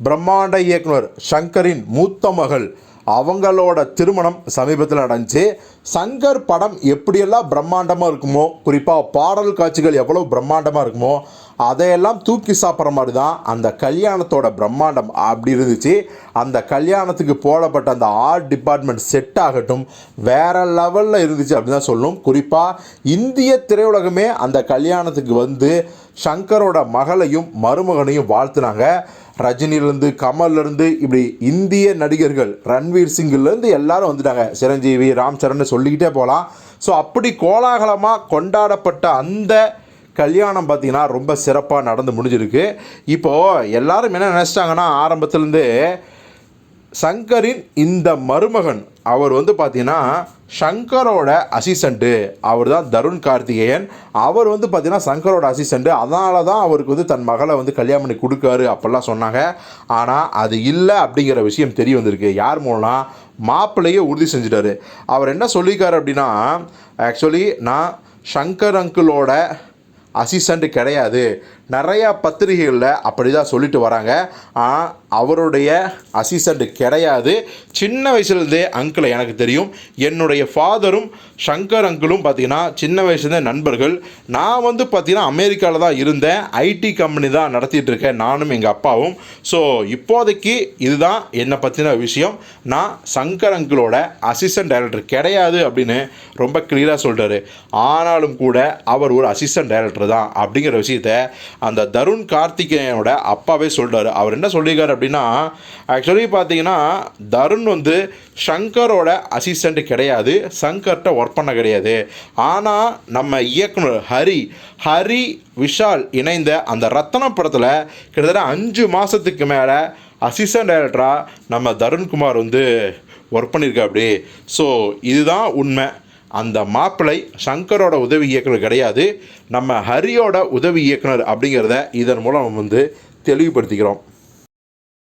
பிரம்மாண்ட இயக்குனர் சங்கரின் மூத்த மகள் அவங்களோட திருமணம் சமீபத்தில் நடந்துச்சு. சங்கர் படம் எப்படியெல்லாம் பிரம்மாண்டமாக இருக்குமோ குறிப்பாக பாடல் காட்சிகள் எவ்வளோ பிரம்மாண்டமாக இருக்குமோ அதையெல்லாம் தூக்கி சாப்பிட்ற மாதிரி தான் அந்த கல்யாணத்தோட பிரம்மாண்டம் அப்படி இருந்துச்சு. அந்த கல்யாணத்துக்கு போடப்பட்ட அந்த ஆர்ட் டிபார்ட்மெண்ட் செட் ஆகட்டும் வேற லெவலில் இருந்துச்சு அப்படின்னு தான் சொல்லணும். குறிப்பாக இந்திய திரையுலகமே அந்த கல்யாணத்துக்கு வந்து சங்கரோட மகளையும் மருமகனையும் வாழ்த்துனாங்க. ரஜினிலேருந்து கமல்லேருந்து இப்படி இந்திய நடிகர்கள் ரன்வீர் சிங்கிலேருந்து எல்லாரும் வந்துட்டாங்க. சிரஞ்சீவி ராம் சரண் சொல்லிக்கிட்டே போகலாம் ஸோ அப்படி கோலாகலமாக கொண்டாடப்பட்ட அந்த கல்யாணம் பார்த்தீங்கன்னா ரொம்ப சிறப்பாக நடந்து முடிஞ்சிருக்கு. இப்போது எல்லாரும் என்ன நினச்சிட்டாங்கன்னா ஆரம்பத்துலேருந்தே சங்கரின் இந்த மருமகன் அவர் வந்து பார்த்தீங்கன்னா சங்கரோட அசிஸ்டண்ட்டு அவர் தான் தருண் கார்த்திகேயன். அவர் வந்து பார்த்தீங்கன்னா சங்கரோட அசிஸ்டண்ட்டு அதனால தான் அவருக்கு வந்து தன் மகளை வந்து கல்யாணம் பண்ணி கொடுக்காரு அப்படிலாம் சொன்னாங்க. ஆனால் அது இல்லை அப்படிங்கிற விஷயம் தெரிய வந்திருக்கு. யார் மூலம்னா மாப்பிள்ளையே உறுதி செஞ்சிட்டாரு. அவர் என்ன சொல்லியிருக்காரு அப்படின்னா ஆக்சுவலி நான் சங்கர் அங்கிளோட அசிஸ்டண்ட்டு கிடையாது. நிறையா பத்திரிகைகளில் அப்படி தான் சொல்லிட்டு வராங்க. ஆனால் அவருடைய அசிஸ்டண்ட் கிடையாது. சின்ன வயசுலேருந்தே அங்கிளை எனக்கு தெரியும். என்னுடைய ஃபாதரும் சங்கர் அங்கிளும் பார்த்தீங்கன்னா சின்ன வயசுலேருந்தே நண்பர்கள். நான் வந்து பார்த்திங்கன்னா அமெரிக்காவில் தான் இருந்தேன். ஐடி கம்பெனி தான் நடத்திட்டு இருக்கேன். நானும் எங்கள் அப்பாவும். ஸோ இப்போதைக்கு இதுதான் என்னை பற்றின விஷயம். நான் சங்கர் அங்கிளோட அசிஸ்டன்ட் டைரக்டர் கிடையாது அப்படின்னு ரொம்ப கிளியராக சொல்கிறாரு ஆனாலும் கூட அவர் ஒரு அசிஸ்டன்ட் டைரக்டர் தான் அப்படிங்கிற விஷயத்த அந்த தருண் கார்த்திகேயனோட அப்பாவே சொல்கிறாரு அவர் என்ன சொல்லியிருக்காரு அப்படின்னா ஆக்சுவலி பார்த்தீங்கன்னா தருண் வந்து ஷங்கரோட அசிஸ்டண்ட் கிடையாது சங்கர்கிட்ட ஒர்க் பண்ண கிடையாது. ஆனால் நம்ம இயக்குனர் ஹரி ஹரி விஷால் இணைந்த அந்த ரத்தனம் படத்தில் கிட்டத்தட்ட அஞ்சு மாதத்துக்கு மேலே அசிஸ்டன்ட் டைரக்டராக நம்ம தருண்குமார் வந்து ஒர்க் பண்ணியிருக்காப்படி ஸோ இதுதான் உண்மை. அந்த மாப்பிள்ளை சங்கரோட உதவி இயக்குனர் கிடையாது. நம்ம ஹரியோட உதவி இயக்குனர் அப்படிங்கிறத இதன் மூலம் வந்து தெளிவுபடுத்திக்கிறோம்.